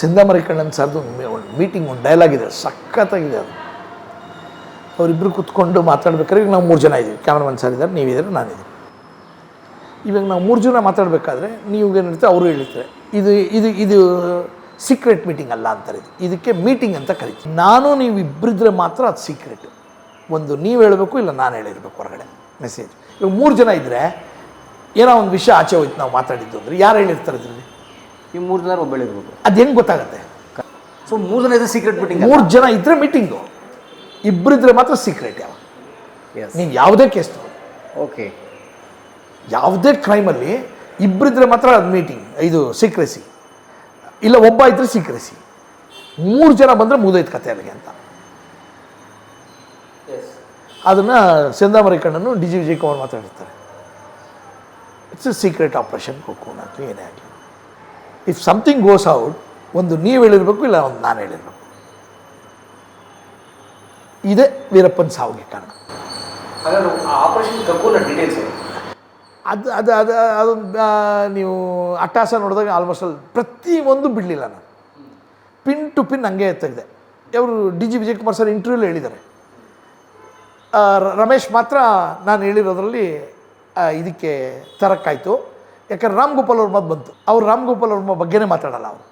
ಸಿಂಧಾಮರಿಕಣ್ಣನ್ ಸರ್ದು ಒಂದು ಮೀಟಿಂಗ್ ಒಂದು ಡೈಲಾಗ್ ಇದೆ. ಸಖತ್ತಾಗಿದೆ ಅದು. ಅವರಿಬ್ಬರು ಕೂತ್ಕೊಂಡು ಮಾತಾಡ್ಬೇಕಾದ್ರೆ ನಾವು ಮೂರು ಜನ ಇದ್ದೀವಿ. ಕ್ಯಾಮ್ರಾಮನ್ ಸರ್ ಇದ್ದಾರೆ, ನೀವಿದ್ದೀರಿ, ನಾನಿದ್ದೀನಿ. ಇವಾಗ ನಾವು ಮೂರು ಜನ ಮಾತಾಡಬೇಕಾದ್ರೆ ನೀವು ಏನಿರುತ್ತೆ ಅವರು ಹೇಳ್ತಾರೆ. ಇದು ಇದು ಇದು ಸೀಕ್ರೆಟ್ ಮೀಟಿಂಗ್ ಅಲ್ಲ ಅಂತಾರೆ ಇದು ಇದಕ್ಕೆ ಮೀಟಿಂಗ್ ಅಂತ ಕರಿತೀವಿ ನಾನು ನೀವು ಇಬ್ಬರಿದ್ರೆ ಮಾತ್ರ ಅದು ಸೀಕ್ರೆಟ್ ಒಂದು ನೀವು ಹೇಳಬೇಕು ಇಲ್ಲ ನಾನು ಹೇಳಿರ್ಬೇಕು ಹೊರಗಡೆ ಮೆಸೇಜ್ ಇವಾಗ ಮೂರು ಜನ ಇದ್ದರೆ ಏನೋ ಒಂದು ವಿಷಯ ಆಚೆ ಹೋಯ್ತು ನಾವು ಮಾತಾಡಿದ್ದು ಅಂದರೆ ಯಾರು ಹೇಳಿರ್ತಾರೆ ಇದರಲ್ಲಿ? ಈ ಮೂರು ಜನ ಒಬ್ಬ ಇರ್ಬೇಕು ಅದು ಹೆಂಗೆ ಗೊತ್ತಾಗುತ್ತೆ? ಸೊ ಮೂರು ಜನ ಇದ್ರೆ ಸೀಕ್ರೆಟ್ ಮೀಟಿಂಗ್ ಮೂರು ಜನ ಇದ್ದರೆ ಮೀಟಿಂಗು ಇಬ್ಬರಿದ್ರೆ ಮಾತ್ರ ಸೀಕ್ರೆಟ್ ಯಾವ ನೀವು ಯಾವುದೇ ಕೇಸ್ ಓಕೆ ಯಾವುದೇ ಕ್ರೈಮಲ್ಲಿ ಇಬ್ಬರಿದ್ರೆ ಮಾತ್ರ ಅದು ಮೀಟಿಂಗ್ ಇದು ಸೀಕ್ರೆಸಿ ಇಲ್ಲ ಒಬ್ಬ ಇದ್ರೆ ಸೀಕ್ರೆಸಿ ಮೂರು ಜನ ಬಂದರೆ ಮುಗಿದೈತೆ ಕತೆ ಅಲ್ಲಿಗೆ ಅಂತ. ಅದನ್ನು ಸೆಂದಾಮರಿ ಕಣ್ಣನ್ನು D G Vijay Kumar ಮಾತಾಡಿರ್ತಾರೆ. It's a secret operation cocoon ಆಗಲಿ ಏನೇ ಆಗಲಿ. ಇಫ್ ಸಮಥಿಂಗ್ ಗೋಸ್ ಔಟ್ ಒಂದು ನೀವು ಹೇಳಿರಬೇಕು ಇಲ್ಲ ಒಂದು ನಾನು ಹೇಳಿರಬೇಕು. ಇದೇ ವೀರಪ್ಪನ ಸಾವಿಗೆ ಕಾರಣ. ಆಪರೇಷನ್ ಡೀಟೇಲ್ಸ್ ಅದು ಅದು ಅದು ನೀವು ಅಟ್ಟಾಸ ನೋಡಿದಾಗ ಆಲ್ಮೋಸ್ಟ್ ಅಲ್ಲಿ ಪ್ರತಿಯೊಂದು ಬಿಡಲಿಲ್ಲ ನಾನು. ಪಿನ್ ಟು ಪಿನ್ ಹಂಗೆ ತೆಗೆದೆ ಅವರು D G Vijay Kumar sir ಇಂಟರ್ವ್ಯೂಲಿ ಹೇಳಿದ್ದಾರೆ. ರಮೇಶ್ ಮಾತ್ರ ನಾನು ಹೇಳಿರೋದ್ರಲ್ಲಿ ಇದಕ್ಕೆ ತರಕ್ಕಾಯಿತು. ಯಾಕಂದ್ರೆ ರಾಮ್ ಗೋಪಾಲ್ ಅವ್ರ ಮಾತು ಬಂತು. ಅವ್ರು ರಾಮ್ ಗೋಪಾಲ್ ಅವ್ರ ಬಗ್ಗೆನೇ ಮಾತಾಡಲ್ಲ ಅವರು.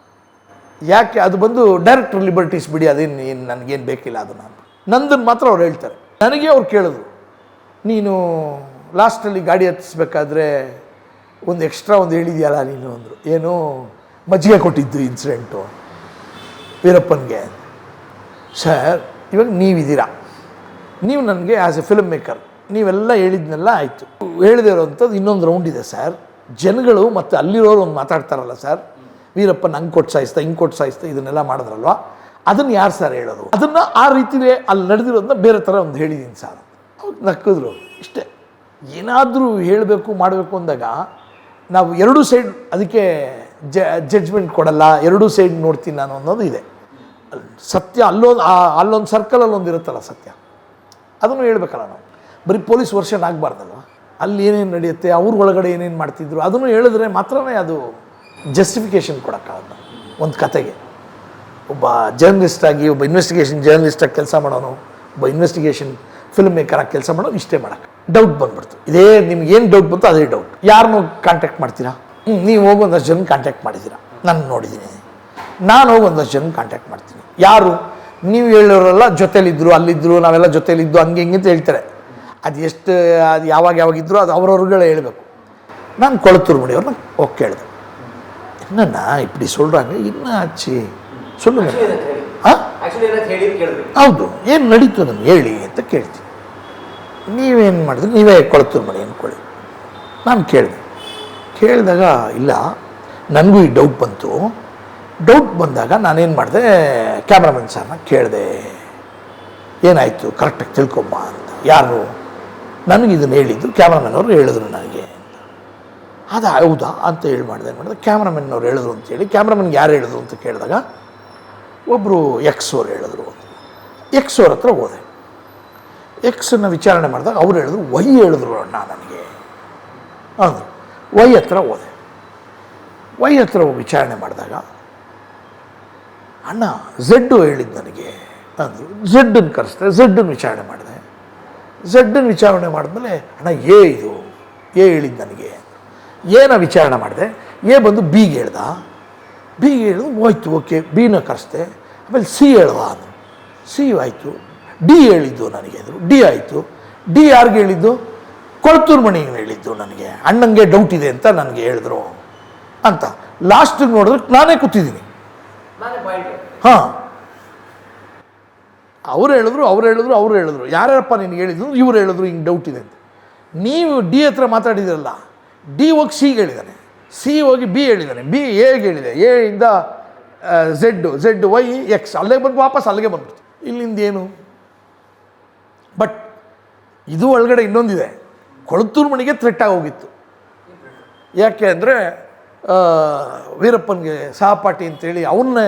ಯಾಕೆ ಅದು ಬಂದು ಡೈರೆಕ್ಟರ್ ಲಿಬರ್ಟೀಸ್ ಬಿಡಿ, ಅದೇನು, ಏನು, ನನಗೇನು ಬೇಕಿಲ್ಲ ಅದು ನಾನು. ನಂದನ್ನು ಮಾತ್ರ ಅವ್ರು ಹೇಳ್ತಾರೆ. ನನಗೆ ಅವ್ರು ಕೇಳಿದ್ರು, ನೀನು ಲಾಸ್ಟಲ್ಲಿ ಗಾಡಿ ಹತ್ತಿಸ್ಬೇಕಾದ್ರೆ ಒಂದು ಎಕ್ಸ್ಟ್ರಾ ಒಂದು ಹೇಳಿದೆಯಲ್ಲ ನೀನು ಅಂದರು. ಏನು? ಮಜ್ಜಿಗೆ ಕೊಟ್ಟಿದ್ದು ಇನ್ಸಿಡೆಂಟು ವೀರಪ್ಪನಿಗೆ. ಸರ್, ಇವಾಗ ನೀವಿದ್ದೀರಾ? ನೀವು ನನಗೆ ಆ್ಯಸ್ ಎ ಫಿಲ್ಮ್ ಮೇಕರ್ ನೀವೆಲ್ಲ ಹೇಳಿದ್ನೆಲ್ಲ ಆಯಿತು. ಹೇಳಿದೆ ಇರೋವಂಥದ್ದು ಇನ್ನೊಂದು ರೌಂಡ್ ಇದೆ ಸರ್ ಜನಗಳು ಮತ್ತು ಅಲ್ಲಿರೋರು ಒಂದು ಮಾತಾಡ್ತಾರಲ್ಲ ಸರ್ ವೀರಪ್ಪನ ಹಂಗೆ ಕೊಟ್ಟು ಸಾಯಿಸ್ತಾ ಹಿಂಗೆ ಕೊಟ್ಟು ಸಾಯಿಸ್ತಾ ಇದನ್ನೆಲ್ಲ ಮಾಡಿದ್ರಲ್ವ? ಅದನ್ನು ಯಾರು ಸರ್ ಹೇಳೋದು? ಅದನ್ನು ಆ ರೀತಿಯೇ ಅಲ್ಲಿ ನಡೆದಿರೋದನ್ನ ಬೇರೆ ಥರ ಒಂದು ಹೇಳಿದ್ದೀನಿ ಸರ್ ನಕ್ಕಿದ್ರು. ಇಷ್ಟೇ. ಏನಾದರೂ ಹೇಳಬೇಕು, ಮಾಡಬೇಕು ಅಂದಾಗ ನಾವು ಎರಡೂ ಸೈಡ್ ಅದಕ್ಕೆ ಜ ಜಡ್ಜ್ಮೆಂಟ್ ಕೊಡಲ್ಲ, ಎರಡೂ ಸೈಡ್ ನೋಡ್ತೀನಿ ನಾನು ಅನ್ನೋದು ಇದೆ. ಸತ್ಯ ಅಲ್ಲೊಂದು ಅಲ್ಲೊಂದು ಸರ್ಕಲಲ್ಲಿ ಒಂದು ಇರುತ್ತಲ್ಲ ಸತ್ಯ. ಅದನ್ನು ಹೇಳ್ಬೇಕಲ್ಲ ನಾವು. ಬರೀ ಪೊಲೀಸ್ ವರ್ಷನ್ ಆಗಬಾರ್ದಲ್ವ? ಅಲ್ಲಿ ಏನೇನು ನಡೆಯುತ್ತೆ, ಅವ್ರ ಒಳಗಡೆ ಏನೇನು ಮಾಡ್ತಿದ್ರು, ಅದನ್ನು ಹೇಳಿದ್ರೆ ಮಾತ್ರನೇ ಅದು ಜಸ್ಟಿಫಿಕೇಷನ್ ಕೊಡೋಕ್ಕಾಗಲ್ಲ ಒಂದು ಕತೆಗೆ. ಒಬ್ಬ ಜರ್ನಲಿಸ್ಟಾಗಿ ಒಬ್ಬ ಇನ್ವೆಸ್ಟಿಗೇಷನ್ ಜರ್ನಲಿಸ್ಟಾಗಿ ಕೆಲಸ ಮಾಡೋನು, ಒಬ್ಬ ಇನ್ವೆಸ್ಟಿಗೇಷನ್ ಫಿಲ್ಮ್ ಮೇಕರಾಗಿ ಕೆಲಸ ಮಾಡೋನು ಇಷ್ಟೇ ಮಾಡೋಕ್ಕೆ. ಡೌಟ್ ಬಂದ್ಬಿಡ್ತು ಇದೇ ನಿಮ್ಗೆ ಏನು ಡೌಟ್ ಬಂತು ಅದೇ ಡೌಟ್ ಯಾರನ್ನು ಕಾಂಟ್ಯಾಕ್ಟ್ ಮಾಡ್ತೀರಾ ಹ್ಞೂ ನೀವು ಹೋಗಿ ಒಂದಷ್ಟು ಜನ ಕಾಂಟ್ಯಾಕ್ಟ್ ಮಾಡಿದ್ದೀರಾ ನಾನು ನೋಡಿದ್ದೀನಿ ನಾನು ಹೋಗಿ ಒಂದಷ್ಟು ಜನ ಕಾಂಟ್ಯಾಕ್ಟ್ ಮಾಡ್ತೀನಿ ಯಾರು ನೀವು ಹೇಳೋರೆಲ್ಲ ಜೊತೇಲಿದ್ದರು ಅಲ್ಲಿದ್ದರು ನಾವೆಲ್ಲ ಜೊತೇಲಿದ್ದು ಹಂಗೆ ಹಿಂಗೆ ಅಂತ ಹೇಳ್ತಾರೆ ಅದು ಎಷ್ಟು ಅದು ಯಾವಾಗ ಯಾವಾಗ ಇದ್ದರೂ ಅದು ಅವ್ರವ್ರುಗಳೇ ಹೇಳಬೇಕು ನಾನು ಕೊಳತೂರು ಮಡಿಯವ್ರನ್ನ ಹೋಗಿ ಕೇಳಿದೆ என்னண்ணா இப்படி சொல்கிறாங்க என்ன ஆச்சு சொல்லுங்க ಆ ಹೌದು ಏನು ನಡೀತು ನನಗೆ ಹೇಳಿ ಅಂತ ಕೇಳ್ತೀನಿ ನೀವೇನು ಮಾಡಿದ್ರೆ? ನೀವೇ ಕೊಳತೂರು ಮನೆ ಅಂದ್ಕೊಳ್ಳಿ. ನಾನು ಕೇಳಿದೆ. ಕೇಳಿದಾಗ, ಇಲ್ಲ, ನನಗೂ ಈ ಡೌಟ್ ಬಂತು. ಡೌಟ್ ಬಂದಾಗ ನಾನೇನು ಮಾಡಿದೆ ಕ್ಯಾಮ್ರಾಮನ್ ಸರ್ನ ಕೇಳಿದೆ, ಏನಾಯಿತು? ಕರೆಕ್ಟಾಗಿ ತಿಳ್ಕೊಂಬ ಅಂತ. ಯಾರು? ನನಗೆ ಇದನ್ನು ಹೇಳಿದ್ದು ಕ್ಯಾಮ್ರಾಮನ್ ಅವರು ಹೇಳಿದ್ರು ನನಗೆ ಅದು ಹೌದಾ? ಅಂತ ಹೇಳಿ ಮಾಡಿದೆ ಮಾಡಿದೆ? ಕ್ಯಾಮ್ರಾಮನ್ನವ್ರು ಹೇಳಿದ್ರು ಅಂತೇಳಿ ಕ್ಯಾಮ್ರಾಮನ್ಗೆ ಯಾರು ಹೇಳಿದ್ರು ಅಂತ ಕೇಳಿದಾಗ ಒಬ್ಬರು ಎಕ್ಸ್ ಅವ್ರು ಹೇಳಿದ್ರು ಎಕ್ಸ್ ಅವ್ರ ಹತ್ರ ಹೋದೆ. ಎಕ್ಸನ್ನು ವಿಚಾರಣೆ ಮಾಡಿದಾಗ ಅವ್ರು ಹೇಳಿದ್ರು, ವೈ ಹೇಳಿದ್ರು ಅಣ್ಣ ನನಗೆ. ಅಂದರು ವೈ ಹತ್ರ ಹೋದೆ. ವೈ ಹತ್ರ ವಿಚಾರಣೆ ಮಾಡಿದಾಗ, ಅಣ್ಣ ಝಡ್ಡು ಹೇಳಿದ್ದು ನನಗೆ. ಅಂದರು. ಝಡ್ಡನ್ನು ಕರೆಸ್ದೆ ಝಡ್ಡನ್ನು ವಿಚಾರಣೆ ಮಾಡಿದೆ. ಝಡ್ಡನ್ನು ವಿಚಾರಣೆ ಮಾಡಿದ್ಮೇಲೆ, ಅಣ್ಣ, ಎ ಇದು. ಎ ಹೇಳಿದ್ದು ನನಗೆ. ಏನ ವಿಚಾರಣೆ ಮಾಡಿದೆ. ಎ ಬಂದು ಬಿಗೆ ಹೇಳ್ದ. ಬಿಗೆ ಹೇಳಿದ್ರು, ಹೋಯ್ತು, ಓಕೆ ಬಿನ ಕರೆಸ್ದೆ. ಆಮೇಲೆ ಸಿ ಹೇಳ್ದ. ಅದು ಸಿ ಆಯಿತು. ಡಿ ಹೇಳಿದ್ದು ನನಗೆ ಅದು ಡಿ ಆಯಿತು. ಡಿ ಯಾರಿಗೆ ಹೇಳಿದ್ದು? ಕೊಳತೂರು ಮಣಿಗೆ ಹೇಳಿದ್ದು ನನಗೆ. ಅಣ್ಣಂಗೆ ಡೌಟ್ ಇದೆ ಅಂತ ನನಗೆ ಹೇಳಿದ್ರು. ಅಂತ. ಲಾಸ್ಟಿಗೆ ನೋಡಿದ್ರೆ ನಾನೇ ಕೂತಿದ್ದೀನಿ. ಹಾಂ. ಅವ್ರು ಹೇಳಿದ್ರು ಅವ್ರು ಹೇಳಿದ್ರು ಅವ್ರು ಹೇಳಿದ್ರು. ಯಾರ್ಯಾರಪ್ಪ ನಿನಗೆ ಹೇಳಿದ್ರು ಇವ್ರು ಹೇಳಿದ್ರು ಹಿಂಗೆ ಡೌಟ್ ಇದೆ ಅಂತ. ನೀವು ಡಿ ಹತ್ರ ಮಾತಾಡಿದಿರಲ್ಲ ಡಿ ಹೋಗಿ ಸಿ ಹೇಳಿದ್ದಾನೆ ಸಿ ಹೋಗಿ ಬಿ ಹೇಳಿದ್ದಾನೆ ಬಿ ಎಗೆ ಹೇಳಿದೆ. ಎ ಇಂದ ಝೆಡ್ ಝೆಡ್ ವೈ ಎಕ್ಸ್. ಅಲ್ಲಿಗೆ ಬಂದು ವಾಪಸ್ ಅಲ್ಲಿಗೆ ಬಂದ್ಬಿಡ್ತು. ಇಲ್ಲಿಂದ ಏನು? ಬಟ್ ಇದು ಒಳಗಡೆ ಇನ್ನೊಂದಿದೆ. ಕೊಳತೂರು ಮನೆಗೆ ಥ್ರೆಟ್ ಹೋಗಿತ್ತು. ಯಾಕೆ ಅಂದರೆ ವೀರಪ್ಪನಿಗೆ ಸಹಪಾಠಿ ಅಂತೇಳಿ ಅವನ್ನ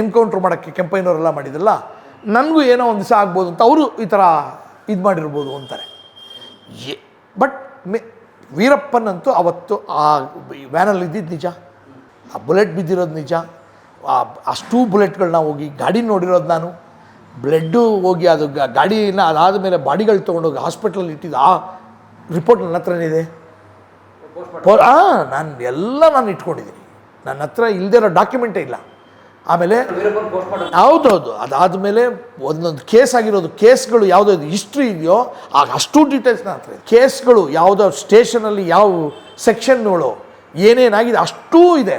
ಎನ್ಕೌಂಟ್ರ್ ಮಾಡೋಕ್ಕೆ ಕೆಂಪಯ್ಯನವರೆಲ್ಲ ಮಾಡಿದ್ರಲ್ಲ, ನನಗೂ ಏನೋ ಒಂದು ದಿವಸ ಆಗ್ಬೋದು ಅಂತ ಅವರು ಈ ಥರ ಇದು ಮಾಡಿರ್ಬೋದು ಅಂತಾರೆ. ಏ ಬಟ್ ಮೇ, ವೀರಪ್ಪನಂತೂ ಅವತ್ತು ಆ ವ್ಯಾನಲ್ಲಿ ಇದ್ದಿದ್ದು ನಿಜ. ಆ ಬುಲೆಟ್ ಬಿದ್ದಿರೋದು ನಿಜ. ಅಷ್ಟೂ ಬುಲೆಟ್ಗಳನ್ನ ಹೋಗಿ ಗಾಡಿ ನೋಡಿರೋದು ನಾನು. ಬ್ಲಡ್ಡು ಹೋಗಿ ಅದು ಗಾಡಿನ ಅದಾದ ಮೇಲೆ ಬಾಡಿಗಳು ತೊಗೊಂಡೋಗಿ ಹಾಸ್ಪಿಟ್ಲಲ್ಲಿ ಇಟ್ಟಿದ್ದು, ಆ ರಿಪೋರ್ಟ್ ನನ್ನ ಹತ್ರನೇ ಇದೆ. ಹಾಂ ನಾನು ಎಲ್ಲ ನಾನು ಇಟ್ಕೊಂಡಿದ್ದೀನಿ. ನನ್ನ ಹತ್ರ ಇಲ್ಲದೆ ಇರೋ ಡಾಕ್ಯುಮೆಂಟೇ ಇಲ್ಲ. ಆಮೇಲೆ ಹೌದೌದು ಅದಾದಮೇಲೆ ಒಂದೊಂದು ಕೇಸ್ ಆಗಿರೋದು ಕೇಸ್ಗಳು ಯಾವುದೋ ಹಿಸ್ಟ್ರಿ ಇದೆಯೋ, ಆಗ ಅಷ್ಟು ಡೀಟೇಲ್ಸ್ ನನ್ನ ಹತ್ರ ಕೇಸ್ಗಳು ಯಾವುದೋ ಸ್ಟೇಷನಲ್ಲಿ ಯಾವ ಸೆಕ್ಷನ್ಗಳು ಏನೇನಾಗಿದೆ ಅಷ್ಟೂ ಇದೆ.